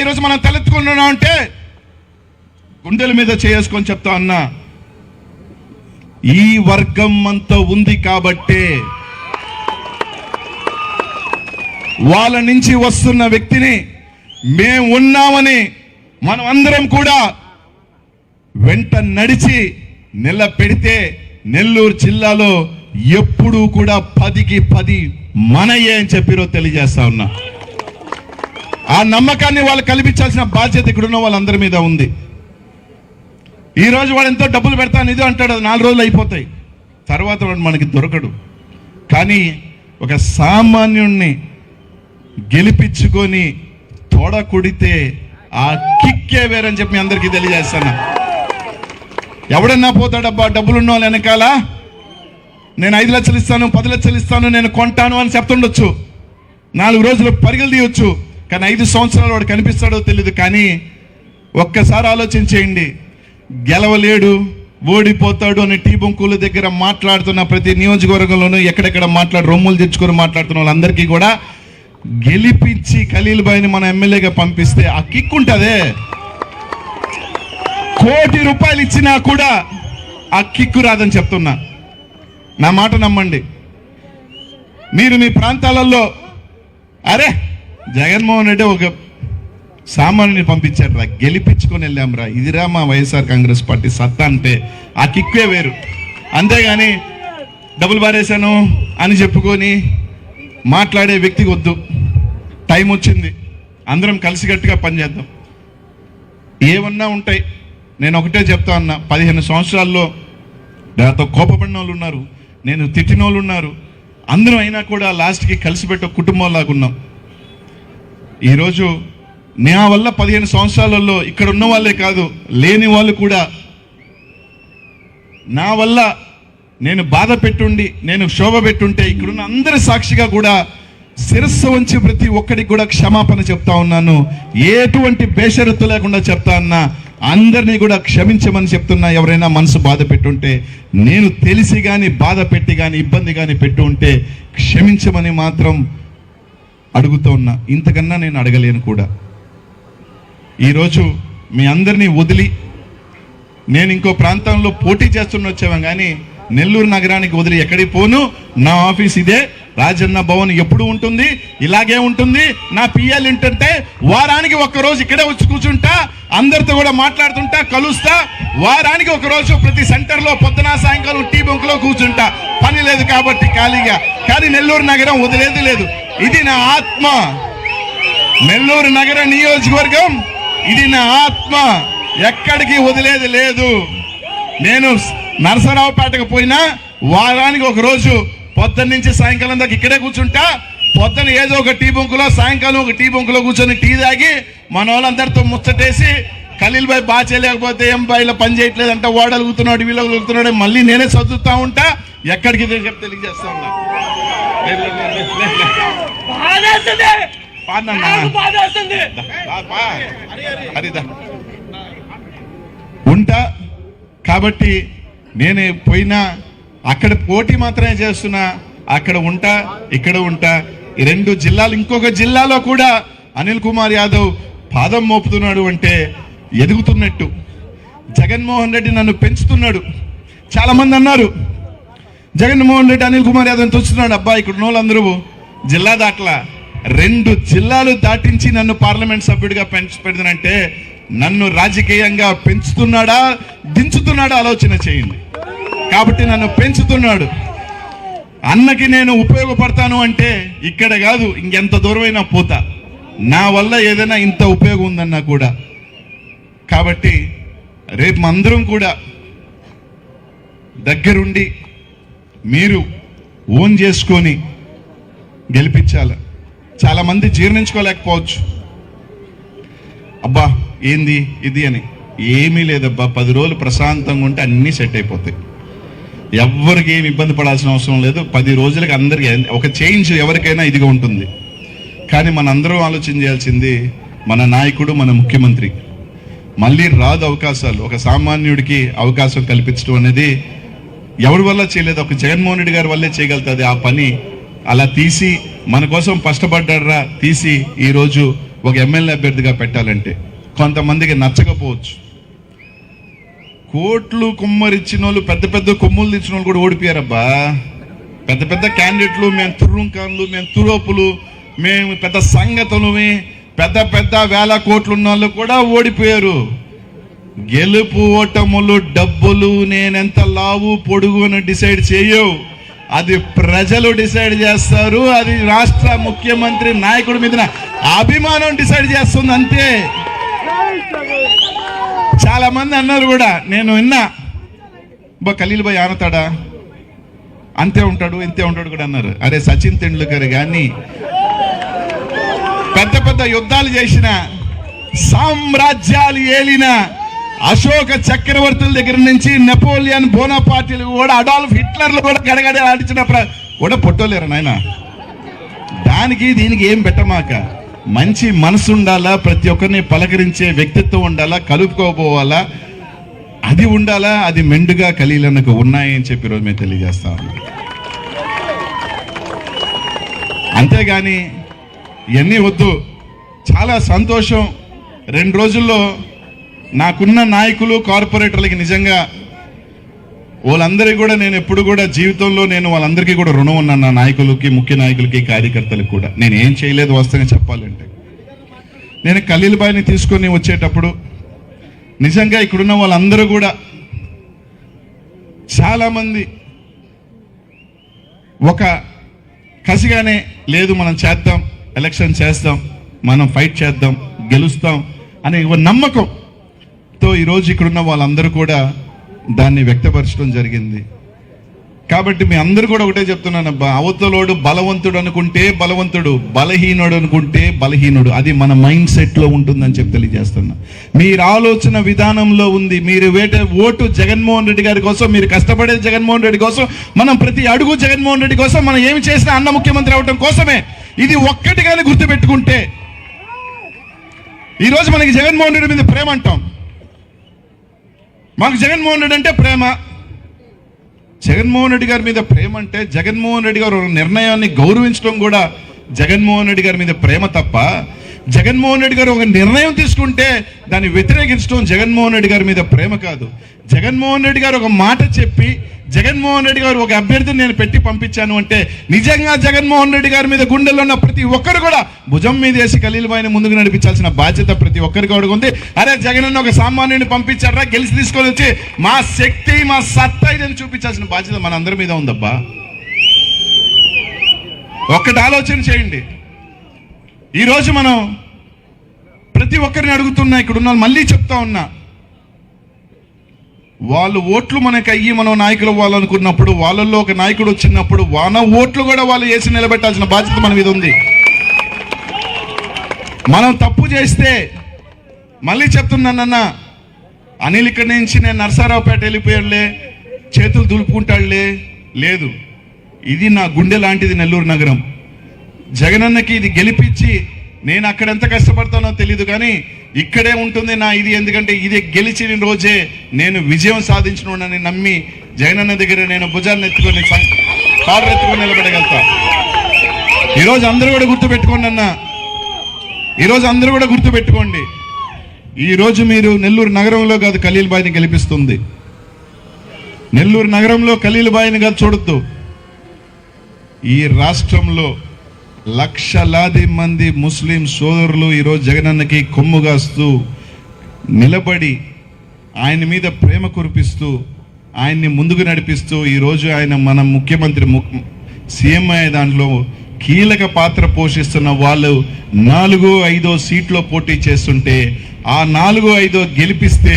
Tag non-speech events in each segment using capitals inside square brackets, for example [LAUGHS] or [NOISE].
ఈరోజు మనం తలెత్తుకుంటున్నాం అంటే గుండెల మీద చేసుకొని చెప్తా అన్నా ఈ వర్గం అంతా ఉంది కాబట్టే వాళ్ళ నుంచి వస్తున్న వ్యక్తిని మేము ఉన్నామని మనం అందరం కూడా వెంట నడిచి నిలబెడితే నెల్లూరు జిల్లాలో ఎప్పుడూ కూడా పదికి పది మనయే అని చెప్పిరో తెలియజేస్తా ఉన్నా. ఆ నమ్మకాన్ని వాళ్ళు కల్పించాల్సిన బాధ్యత ఇక్కడున్న వాళ్ళందరి మీద ఉంది. ఈరోజు వాడు ఎంతో డబ్బులు పెడతాను ఇది అంటాడు అది నాలుగు రోజులు అయిపోతాయి. తర్వాత వాడు మనకి దొరకడు. కానీ ఒక సామాన్యుణ్ణి గెలిపించుకొని తోడ కొడితే ఆ కిక్కే వేరని చెప్పి మీ అందరికీ తెలియజేస్తాను. ఎవడన్నా పోతాడబ్బా డబ్బులు ఉన్న వాళ్ళు వెనకాల? నేను ఐదు లక్షలు ఇస్తాను పది లక్షలు ఇస్తాను నేను కొంటాను అని చెప్తుండొచ్చు. నాలుగు రోజులు పరుగులు తీయొచ్చు. కానీ ఐదు సంవత్సరాలు వాడు కనిపిస్తాడో తెలియదు కానీ ఒక్కసారి ఆలోచన చేయండి. గెలవలేడు ఓడిపోతాడు అని టీ బొంకుల దగ్గర మాట్లాడుతున్న ప్రతి నియోజకవర్గంలోనూ ఎక్కడెక్కడ మాట్లాడు రొమ్ములు తెచ్చుకొని మాట్లాడుతున్న వాళ్ళందరికీ కూడా గెలిపించి ఖలీల్ బాయ్ని మన ఎమ్మెల్యేగా పంపిస్తే ఆ కిక్ ఉంటుందే. కోటి రూపాయలు ఇచ్చినా కూడా ఆ కిక్కు రాదని చెప్తున్నా. నా మాట నమ్మండి. మీరు మీ ప్రాంతాలలో అరే జగన్మోహన్ రెడ్డి ఒక సామాన్యుని పంపించారు రా గెలిపించుకొని వెళ్ళాం రా ఇదిరా మా వైఎస్ఆర్ కాంగ్రెస్ పార్టీ సత్తా అంటే ఆ కిక్కే వేరు. అంతేగాని డబ్బులు పారేశాను అని చెప్పుకొని మాట్లాడే వ్యక్తికి వద్దు. టైం వచ్చింది. అందరం కలిసికట్టుగా పనిచేద్దాం ఏమన్నా ఉంటాయి. నేను ఒకటే చెప్తా అన్నా. పదిహేను సంవత్సరాల్లో నాతో కోపపడిన వాళ్ళు ఉన్నారు. నేను తిట్టిన వాళ్ళు ఉన్నారు. అందరం అయినా కూడా లాస్ట్కి కలిసిపెట్టే కుటుంబంలాగా ఉన్నాం ఈరోజు నా వల్ల పదిహేను సంవత్సరాలలో ఇక్కడ ఉన్న వాళ్ళే కాదు లేని వాళ్ళు కూడా. నా వల్ల నేను బాధ పెట్టుండి నేను శోభ పెట్టుంటే ఇక్కడున్న అందరి సాక్షిగా కూడా శిరస్సు వంచి ప్రతి ఒక్కడికి కూడా క్షమాపణ చెప్తా ఉన్నాను. ఎటువంటి బేషరత్తు లేకుండా చెప్తా అన్నా అందరినీ కూడా క్షమించమని చెప్తున్నా ఎవరైనా మనసు బాధ పెట్టుంటే నేను తెలిసి కానీ బాధ పెట్టి కానీ ఇబ్బంది కానీ పెట్టు ఉంటే క్షమించమని మాత్రం అడుగుతూ ఉన్నా ఇంతకన్నా నేను అడగలేను కూడా. ఈరోజు మీ అందరినీ వదిలి నేను ఇంకో ప్రాంతంలో పోటీ చేస్తున్న వచ్చాము కానీ నెల్లూరు నగరానికి వదిలి ఎక్కడికి పోను? నా ఆఫీస్ ఇదే. రాజన్న భవన్ ఎప్పుడు ఉంటుంది? ఇలాగే ఉంటుంది. నా పిఎల్ ఏంటంటే వారానికి ఒక్క రోజు ఇక్కడే వచ్చి కూర్చుంటా అందరితో కూడా మాట్లాడుతుంటా కలుస్తా. వారానికి ఒకరోజు ప్రతి సెంటర్లో పొద్దున సాయంకాలం టీ బంకులో కూర్చుంటా. పని లేదు కాబట్టి ఖాళీగా. కానీ నెల్లూరు నగరం వదిలేది లేదు. ఇది నా ఆత్మ. నెల్లూరు నగర నియోజకవర్గం ఇది నా ఆత్మ. ఎక్కడికి వదిలేది లేదు. నేను నరసరావుపేటకు పోయినా వారానికి ఒక రోజు పొద్దున్న నుంచి సాయంకాలం దాకా ఇక్కడే కూర్చుంటా. పొద్దున ఏదో ఒక టీ బొంకులో సాయంకాలం ఒక టీ బొంకులో కూర్చొని టీ తాగి మన వాళ్ళందరితో ముచ్చటేసి ఖలీల్ బాయ్ బాగా చేయలేకపోతే ఏం ఇలా పని చేయట్లేదు అంటే ఓడలుగుతున్నాడు వీళ్ళగుతున్నాడు మళ్ళీ నేనే చదువుతూ ఉంటా. ఎక్కడికి చెప్తే తెలియజేస్తా ఉన్నా. ఉంటా కాబట్టి నేను పోయినా అక్కడ పోటీ మాత్రమే చేస్తున్నా అక్కడ ఉంటా ఇక్కడ ఉంటా. ఈ రెండు జిల్లాలు ఇంకొక జిల్లాలో కూడా అనిల్ కుమార్ యాదవ్ పాదం మోపుతున్నాడు అంటే ఎదుగుతున్నట్టు. జగన్మోహన్ రెడ్డి నన్ను పెంచుతున్నాడు. చాలా మంది అన్నారు జగన్మోహన్ రెడ్డి అనిల్ కుమార్ యాదవ్ చూస్తున్నాడు అబ్బా ఇక్కడ వాళ్ళందరూ జిల్లా దాటలా. రెండు జిల్లాలు దాటించి నన్ను పార్లమెంట్ సభ్యుడిగా పెంచి పెడతానంటే నన్ను రాజకీయంగా పెంచుతున్నాడా దించుతున్నాడా ఆలోచన చేయండి. కాబట్టి నన్ను పెంచుతున్నాడు. అన్నకి నేను ఉపయోగపడతాను అంటే ఇక్కడ కాదు ఇంకెంత దూరమైనా పోతా. నా వల్ల ఏదైనా ఇంత ఉపయోగం ఉందన్నా కూడా. కాబట్టి రేపు అందరం కూడా దగ్గరుండి మీరు ఓన్ చేసుకొని గెలిపించాలి. చాలామంది జీర్ణించుకోలేకపోవచ్చు. అబ్బా ఏంది ఇది అని. ఏమీ లేదబ్బా పది రోజులు ప్రశాంతంగా ఉంటే అన్నీ సెట్ అయిపోతాయి. ఎవరికి ఏమి ఇబ్బంది పడాల్సిన అవసరం లేదు. పది రోజులకి అందరికీ ఒక చేంజ్ ఎవరికైనా ఇదిగా ఉంటుంది. కానీ మనందరం ఆలోచన చేయాల్సింది మన నాయకుడు మన ముఖ్యమంత్రి. మళ్ళీ రాదు అవకాశాలు. ఒక సామాన్యుడికి అవకాశం కల్పించడం అనేది ఎవరి వల్ల చేయలేదు? ఒక జగన్మోహన్ రెడ్డి గారి వల్లే చేయగలుగుతుంది ఆ పని. అలా తీసి మన కోసం కష్టపడ్డారా తీసి ఈరోజు ఒక ఎమ్మెల్యే అభ్యర్థిగా పెట్టాలంటే. కొంతమందికి నచ్చకపోవచ్చు. కోట్లు కుమ్మరిచ్చిన వాళ్ళు పెద్ద పెద్ద కొమ్ములు తెచ్చిన వాళ్ళు కూడా ఓడిపోయారబ్బా. పెద్ద పెద్ద క్యాండిడేట్లు మేము తుర్రుంకాన్లు మేము తురోపులు మేము పెద్ద సంగతులమే పెద్ద పెద్ద వేల కోట్లు ఉన్న వాళ్ళు కూడా ఓడిపోయారు. గెలుపు ఓటములు డబ్బులు నేనెంత లావు పొడుగు అని డిసైడ్ చేయవు. అది ప్రజలు డిసైడ్ చేస్తారు అది రాష్ట్ర ముఖ్యమంత్రి నాయకుడి మీద అభిమానం డిసైడ్ చేస్తుంది అంతే. చాలా మంది అన్నారు కూడా నేను విన్నా బా ఖలీల్ భాయ్ ఆనతాడా? అంతే ఉంటాడు ఇంతే ఉంటాడు కూడా అన్నారు. అరే సచిన్ తెండూల్కర్ కానీ పెద్ద పెద్ద యుద్ధాలు చేసిన సామ్రాజ్యాలు ఏలిన అశోక చక్రవర్తుల దగ్గర నుంచి నెపోలియన్ బోనాపార్టీలు కూడా అడాల్ఫ్ హిట్లర్లు కూడా గడగడ ఆడించిన కూడా పొట్టోలేరు నాయన? దానికి దీనికి ఏం పెట్టమాక? మంచి మనసు ఉండాలా? ప్రతి ఒక్కరిని పలకరించే వ్యక్తిత్వం ఉండాలా? కలుపుకోపోవాలా అది ఉండాలా? అది మెండుగా కలీలనకు ఉన్నాయని చెప్పి రోజు మేము తెలియజేస్తా ఉన్నాం. అంతేగాని ఇవన్నీ వద్దు. చాలా సంతోషం. రెండు రోజుల్లో నాకున్న నాయకులు కార్పొరేటర్లకి నిజంగా వాళ్ళందరికీ కూడా నేను ఎప్పుడు కూడా జీవితంలో నేను వాళ్ళందరికీ కూడా రుణం ఉన్నాను నా నాయకులకి ముఖ్య నాయకులకి కార్యకర్తలకు కూడా. నేను ఏం చేయలేదు వస్తేనే చెప్పాలంటే. నేను ఖలీల్బాయిని తీసుకొని వచ్చేటప్పుడు నిజంగా ఇక్కడున్న వాళ్ళందరూ కూడా చాలామంది ఒక కసిగానే లేదు మనం చేద్దాం ఎలక్షన్ చేస్తాం మనం ఫైట్ చేద్దాం గెలుస్తాం అనే ఒక తో ఈరోజు ఇక్కడున్న వాళ్ళందరూ కూడా దాన్ని వ్యక్తపరచడం జరిగింది. కాబట్టి మీ అందరూ కూడా ఒకటే చెప్తున్నాను అబ్బా అవతలోడు బలవంతుడు అనుకుంటే బలవంతుడు బలహీనుడు అనుకుంటే బలహీనుడు. అది మన మైండ్ సెట్లో ఉంటుందని చెప్పి తెలియజేస్తున్నా. మీరు ఆలోచన విధానంలో ఉంది మీరు వేట ఓటు జగన్మోహన్ రెడ్డి గారి కోసం మీరు కష్టపడే జగన్మోహన్ రెడ్డి కోసం మనం ప్రతి అడుగు జగన్మోహన్ రెడ్డి కోసం మనం ఏమి చేసినా అన్న ముఖ్యమంత్రి అవడం కోసమే. ఇది ఒక్కటిగానే గుర్తుపెట్టుకుంటే ఈరోజు మనకి జగన్మోహన్ రెడ్డి మీద ప్రేమ అంటాం. మాకు జగన్మోహన్ రెడ్డి అంటే ప్రేమ. జగన్మోహన్ రెడ్డి గారి మీద ప్రేమ అంటే జగన్మోహన్ రెడ్డి గారు ఒక నిర్ణయాన్ని గౌరవించడం కూడా జగన్మోహన్ రెడ్డి గారి మీద ప్రేమ తప్ప జగన్మోహన్ రెడ్డి గారు ఒక నిర్ణయం తీసుకుంటే దాన్ని వ్యతిరేకించడం జగన్మోహన్ రెడ్డి గారి మీద ప్రేమ కాదు. జగన్మోహన్ రెడ్డి గారు ఒక మాట చెప్పి జగన్మోహన్ రెడ్డి గారు ఒక అభ్యర్థిని నేను పెట్టి పంపించాను అంటే నిజంగా జగన్మోహన్ రెడ్డి గారి మీద గుండెల్లో ఉన్న ప్రతి ఒక్కరు కూడా భుజం మీద వేసి ఖలీల్బాయిని ముందుకు నడిపించాల్సిన బాధ్యత ప్రతి ఒక్కరికి కూడా ఉంది. అరే జగన్ అన్న ఒక సామాన్యుని పంపించారా? గెలిచి తీసుకొని వచ్చి మా శక్తి మా సత్తా ఇదని చూపించాల్సిన బాధ్యత మన అందరి మీద ఉందబ్బా. ఒక్కటి ఆలోచన చేయండి. ఈరోజు మనం ప్రతి ఒక్కరిని అడుగుతున్నా ఇక్కడ ఉన్న మళ్ళీ చెప్తా ఉన్నా వాళ్ళు ఓట్లు మనకి అయ్యి మనం నాయకులు అవ్వాలనుకున్నప్పుడు వాళ్ళల్లో ఒక నాయకుడు వచ్చినప్పుడు వాన ఓట్లు కూడా వాళ్ళు వేసి నిలబెట్టాల్సిన బాధ్యత మన మీద ఉంది. మనం తప్పు చేస్తే మళ్ళీ చెప్తున్నానన్న అనిల్ ఇక్కడి నుంచి నేను నరసారావుపేట వెళ్ళిపోయాడులే చేతులు దులుపుకుంటాడులే లేదు. ఇది నా గుండె లాంటిది నెల్లూరు నగరం. జగనన్నకి ఇది గెలిపించి నేను అక్కడ ఎంత కష్టపడతానో తెలియదు కానీ ఇక్కడే ఉంటుంది నా ఇది ఎందుకంటే ఇది గెలిచిన రోజే నేను విజయం సాధించనున్నానని నమ్మి జగనన్న దగ్గర నేను భుజాన్ని ఎత్తుకొని సం- కాళ్ళు ఎత్తుకొని నిలబడగలుగుతా. ఈరోజు అందరూ కూడా గుర్తుపెట్టుకోండి అన్న. ఈరోజు అందరూ కూడా గుర్తుపెట్టుకోండి. ఈరోజు మీరు నెల్లూరు నగరంలో కాదు ఖలీల్బాయిని గెలిపిస్తుంది. నెల్లూరు నగరంలో ఖలీల్ బాయ్ని కాదు చూడొద్దు. ఈ రాష్ట్రంలో లక్షలాది మంది ముస్లిం సోదరులు ఈరోజు జగనన్నకి కొమ్ముగాస్తూ నిలబడి ఆయన మీద ప్రేమ కురిపిస్తూ ఆయన్ని ముందుకు నడిపిస్తూ ఈరోజు ఆయన మన ముఖ్యమంత్రి ము- సీఎం అయ్యే దాంట్లో కీలక పాత్ర పోషిస్తున్న వాళ్ళు నాలుగో ఐదో సీట్లో పోటీ చేస్తుంటే ఆ నాలుగో ఐదో గెలిపిస్తే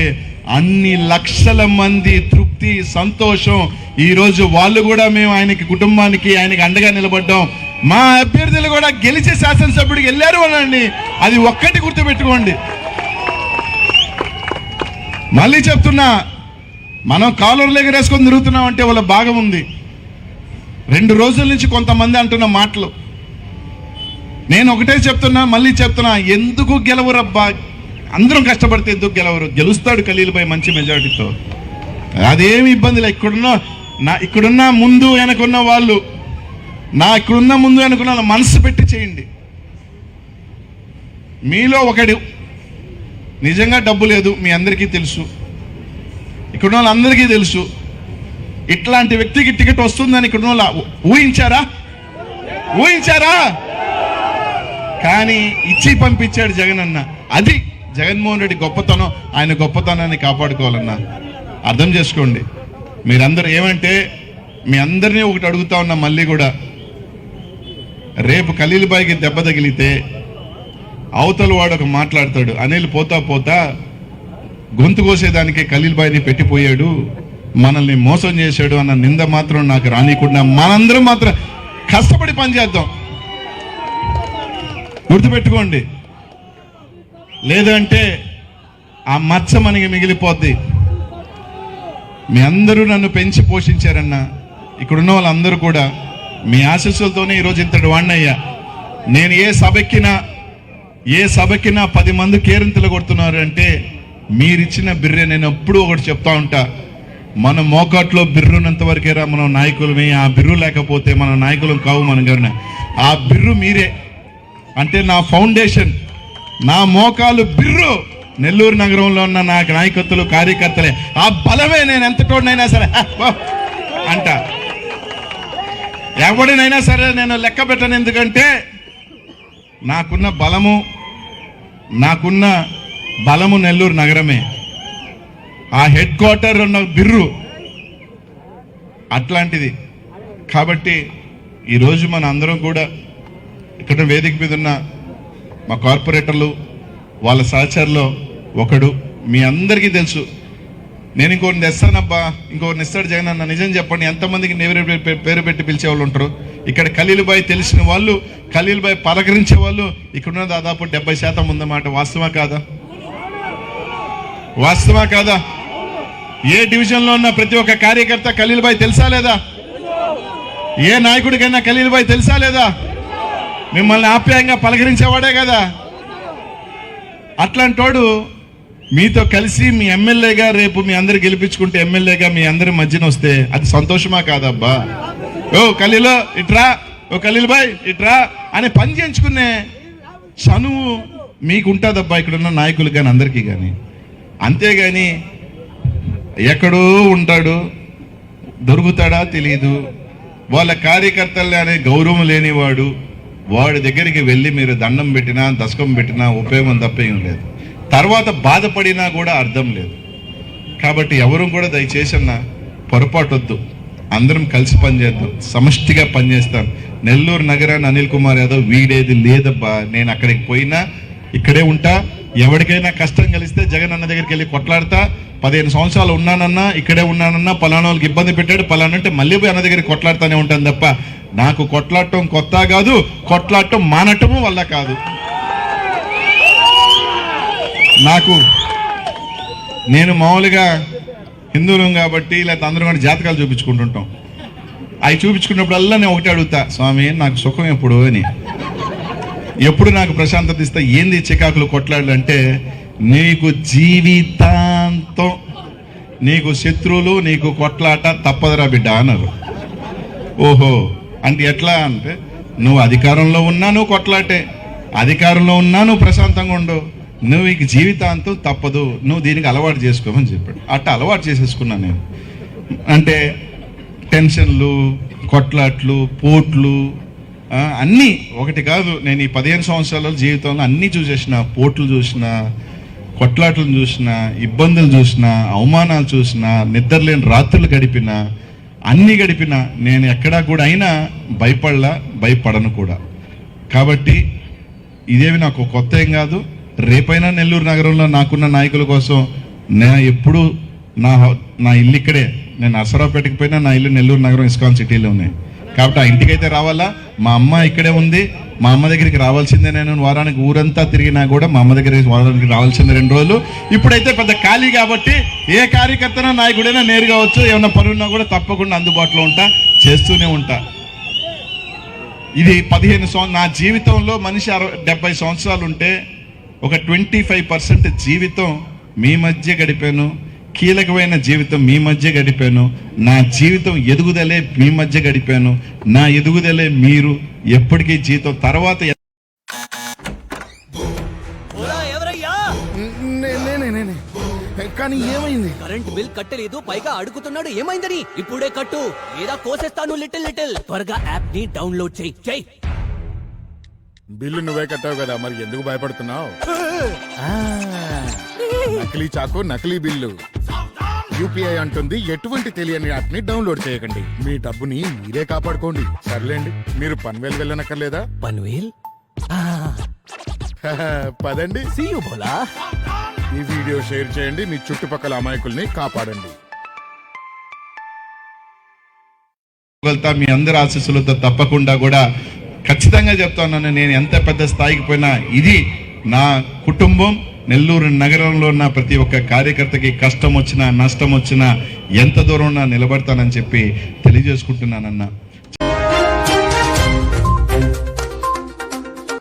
అన్ని లక్షల మంది తృప్తి సంతోషం. ఈరోజు వాళ్ళు కూడా మేము ఆయనకి కుటుంబానికి ఆయనకి అండగా నిలబడ్డాం. మా అభ్యర్థులు కూడా గెలిచే శాసనసభ్యుడికి వెళ్ళారు అనండి అది ఒక్కటి గుర్తుపెట్టుకోండి. మళ్ళీ చెప్తున్నా మనం కాలర్ ఎగరేసుకొని తిరుగుతున్నాం అంటే వాళ్ళ భాగం ఉంది. రెండు రోజుల నుంచి కొంతమంది అంటున్న మాటలు. నేను ఒకటే చెప్తున్నా మళ్ళీ చెప్తున్నా ఎందుకు గెలవరబ్బా? అందరం కష్టపడితే ఎందుకు గెలవరు? గెలుస్తాడు ఖలీల్పై మంచి మెజారిటీతో అదేమి ఇబ్బంది లేదు. ఇక్కడున్న నా ఇక్కడున్న ముందు వెనకున్న వాళ్ళు నా ఇక్కడున్న ముందు వెనకున్న మనసు పెట్టి చేయండి. మీలో ఒకడు నిజంగా డబ్బు లేదు మీ అందరికీ తెలుసు. ఇక్కడ వాళ్ళందరికీ తెలుసు. ఇట్లాంటి వ్యక్తికి టికెట్ వస్తుందని ఇక్కడ వాళ్ళు ఊహించారా? ఊహించారా? కానీ ఇచ్చి పంపించాడు జగన్ అన్న అది జగన్మోహన్ రెడ్డి గొప్పతనం ఆయన గొప్పతనాన్ని కాపాడుకోవాలన్నా. అర్థం చేసుకోండి. మీరందరూ ఏమంటే మీ అందరినీ ఒకటి అడుగుతా ఉన్నా మళ్ళీ కూడా రేపు ఖలీల్బాయికి దెబ్బ తగిలితే అవతల వాడు ఒక మాట్లాడతాడు. అనిల్ పోతా పోతా గొంతు కోసేదానికే ఖలీల్బాయిని పెట్టిపోయాడు మనల్ని మోసం చేశాడు అన్న నింద మాత్రం నాకు రానికుండా మనందరం మాత్రం కష్టపడి పనిచేద్దాం. గుర్తుపెట్టుకోండి. లేదంటే ఆ మచ్చ మనకి మిగిలిపోద్ది. మీ అందరూ నన్ను పెంచి పోషించారన్న ఇక్కడున్న వాళ్ళందరూ కూడా మీ ఆశీస్సులతోనే ఈరోజు ఇంతటి వాణ్ణయ్యా నేను ఏ సభెక్కినా ఏ సభకినా పది మంది కేరింతలు కొడుతున్నారు అంటే మీరిచ్చిన బిర్రె నేను ఎప్పుడూ ఒకటి చెప్తా ఉంటా. మన మోకాట్లో బిర్రున్నంత వరకేరా మనం నాయకులమే ఆ బిర్రు లేకపోతే మన నాయకులం కావు మన గారిన ఆ బిర్రు మీరే. అంటే నా ఫౌండేషన్ నా మోకాలు బిర్రు. నెల్లూరు నగరంలో ఉన్న నా నాయకత్తులు కార్యకర్తలే. ఆ బలమే నేను ఎంతకోడినైనా సరే. అంట. ఎవడినైనా సరే నేను లెక్క పెట్టను ఎందుకంటే నాకున్న బలము నాకున్న బలము నెల్లూరు నగరమే. ఆ హెడ్ క్వార్టర్ ఉన్న బిర్రు అట్లాంటిది. కాబట్టి ఈరోజు మన అందరం కూడా ఇక్కడ వేదిక మీద ఉన్న మా కార్పొరేటర్లు వాళ్ళ సహచరులు ఒకడు మీ అందరికీ తెలుసు. నేను ఇంకోటిని తెస్తానబ్బా ఇంకోటిని ఇస్తాడు జగన్ అన్న నిజం చెప్పండి. ఎంతమందికి నేవరే పేరు పెట్టి పిలిచేవాళ్ళు ఉంటారు? ఇక్కడ ఖలీల్బాయ్ తెలిసిన వాళ్ళు ఖలీల్బాయ్ పలకరించే వాళ్ళు ఇక్కడున్న దాదాపు డెబ్బై శాతం ఉందన్నమాట వాస్తవా కాదా? వాస్తవా కాదా? ఏ డివిజన్లో ఉన్న ప్రతి ఒక్క కార్యకర్త ఖలీల్బాయ్ తెలుసా లేదా? ఏ నాయకుడికైనా ఖలీల్బాయ్ తెలుసా లేదా? మిమ్మల్ని ఆప్యాయంగా పలకరించేవాడే కదా. అట్లాంటోడు మీతో కలిసి మీ ఎమ్మెల్యేగా రేపు మీ అందరు గెలిపించుకుంటే ఎమ్మెల్యేగా మీ అందరి మధ్యన వస్తే అది సంతోషమా కాదబ్బా? ఓ కలీలో ఇట్రా. ఓ కలీల్ బాయ్ ఇట్రా. అని పని చేయించుకునే చనువు మీకు ఉంటుందబ్బా ఇక్కడ ఉన్న నాయకులు కానీ అందరికీ కానీ అంతేగాని ఎక్కడో ఉంటాడు దొరుకుతాడా తెలియదు వాళ్ళ కార్యకర్తలు అనే గౌరవం లేనివాడు వాడి దగ్గరికి వెళ్ళి మీరు దండం పెట్టినా దశకం పెట్టినా ఉపయోగం తప్ప ఏం లేదు. తర్వాత బాధపడినా కూడా అర్థం లేదు. కాబట్టి ఎవరు కూడా దయచేసి అన్న పొరపాటు వద్దు అందరం కలిసి పనిచేద్దాం. సమష్టిగా పనిచేస్తాం. నెల్లూరు నగరాన్ని అనిల్ కుమార్ యాదవ్ వీడేది లేదబ్బా. నేను అక్కడికి పోయినా ఇక్కడే ఉంటా. ఎవరికైనా కష్టం కలిస్తే జగన్ అన్న దగ్గరికి వెళ్ళి కొట్లాడతా. పదిహేను సంవత్సరాలు ఉన్నానన్నా ఇక్కడే ఉన్నానన్నా పలానా వాళ్ళకి ఇబ్బంది పెట్టాడు పలానా అంటే మళ్ళీ పోయి అన్న దగ్గరికి కొట్లాడుతూనే ఉంటాను తప్ప నాకు కొట్లాడటం కొత్త కాదు కొట్లాడటం మానటము వల్ల కాదు. నాకు నేను మామూలుగా హిందువులం కాబట్టి లేకపోతే అందరం కూడా జాతకాలు చూపించుకుంటుంటాం. అవి చూపించుకున్నప్పుడల్లా నేను ఒకటి అడుగుతా స్వామి నాకు సుఖం ఎప్పుడు అని. ఎప్పుడు నాకు ప్రశాంతత ఇస్తా ఏంది చికాకులు కొట్లాడాలంటే నీకు జీవితాంతం నీకు శత్రువులు నీకు కొట్లాట తప్పదురా బిడ్డ అన్నారు. ఓహో. అంటే ఎట్లా అంటే నువ్వు అధికారంలో ఉన్నా నువ్వు కొట్లాటే. అధికారంలో ఉన్నా నువ్వు ప్రశాంతంగా ఉండు. నువ్వు ఇక జీవితాంతం తప్పదు. నువ్వు దీనికి అలవాటు చేసుకోమని చెప్పాడు. అట్ట అలవాటు చేసేసుకున్నాను నేను. అంటే టెన్షన్లు కొట్లాట్లు పోట్లు అన్నీ ఒకటి కాదు. నేను ఈ పదిహేను సంవత్సరాల జీవితంలో అన్నీ చూసేసిన. పోట్లు చూసిన కొట్లాట్లను చూసిన ఇబ్బందులు చూసిన అవమానాలు చూసిన నిద్రలేని రాత్రులు గడిపిన అన్నీ గడిపిన నేను ఎక్కడా కూడా అయినా భయపడలా భయపడను కూడా. కాబట్టి ఇదేమి నాకు కొత్త ఏం కాదు. రేపైనా నెల్లూరు నగరంలో నాకున్న నాయకుల కోసం నేను ఎప్పుడూ నా నా ఇల్లు ఇక్కడే. నేను అసరావుపేటకి పోయినా నా ఇల్లు నెల్లూరు నగరం ఇస్కాన్ సిటీలో ఉన్నాయి. కాబట్టి ఆ ఇంటికైతే రావాలా? మా అమ్మ ఇక్కడే ఉంది. మా అమ్మ దగ్గరికి రావాల్సిందే నేను. వారానికి ఊరంతా తిరిగినా కూడా మా అమ్మ దగ్గరికి వారానికి రావాల్సిందే రెండు రోజులు. ఇప్పుడైతే పెద్ద ఖాళీ కాబట్టి ఏ కార్యకర్తనో నాయకుడైనా నేరుగా వచ్చు ఏమైనా పని ఉన్నా కూడా తప్పకుండా అందుబాటులో ఉంటా చేస్తూనే ఉంటా. ఇది పదిహేను సంవ నా జీవితంలో మనిషి అరవై డెబ్బై సంవత్సరాలు ఉంటే ఒక ట్వంటీ ఫైవ్ పర్సెంట్ జీవితం మీ మధ్య గడిపాను. కీలకమైన జీవితం మీ మధ్య గడిపాను. నా జీవితం ఎదుగుదలే మీ మధ్య గడిపాను. నా ఎదుగుదలే మీరు ఎప్పటికీ జీవితం. తర్వాత నేనే కానీ ఏమైంది? కరెంట్ బిల్ కట్టలేదు పైగా అడుగుతున్నాడు ఏమైందని? ఇప్పుడే కట్టు. లేదా కోసేస్తాను లిటిల్ లిటిల్. త్వరగా యాప్ని డౌన్లోడ్ చేయి చేయి. బిల్లు నువ్వే కట్టావు కదా మరి ఎందుకు భయపడుతున్నావు? నకిలీ చాకు నకిలీ బిల్లు. యూపీఐ అంటుంది ఎటువంటి తెలియని యాప్ని డౌన్లోడ్ చేయకండి. మీ డబ్బుని మీరే కాపాడుకోండి. సర్లేండి మీరు పన్వేలు వెళ్ళనక్కర్లేదా? పన్వేల్? [LAUGHS] పదండి. సీ యు బోలా ఈ వీడియో షేర్ చేయండి మీ చుట్టుపక్కల అమాయకుల్ని కాపాడండి. మీ అందరి ఆశీస్సులతో తప్పకుండా కూడా ఖచ్చితంగా చెప్తాను నేను ఎంత పెద్ద స్థాయికి పోయినా ఇది నా కుటుంబం నెల్లూరు నగరంలో ఉన్న ప్రతి ఒక్క కార్యకర్తకి కష్టం వచ్చినా నష్టం వచ్చినా ఎంత దూరం నిలబడతానని చెప్పి తెలియజేసుకుంటున్నానన్నా.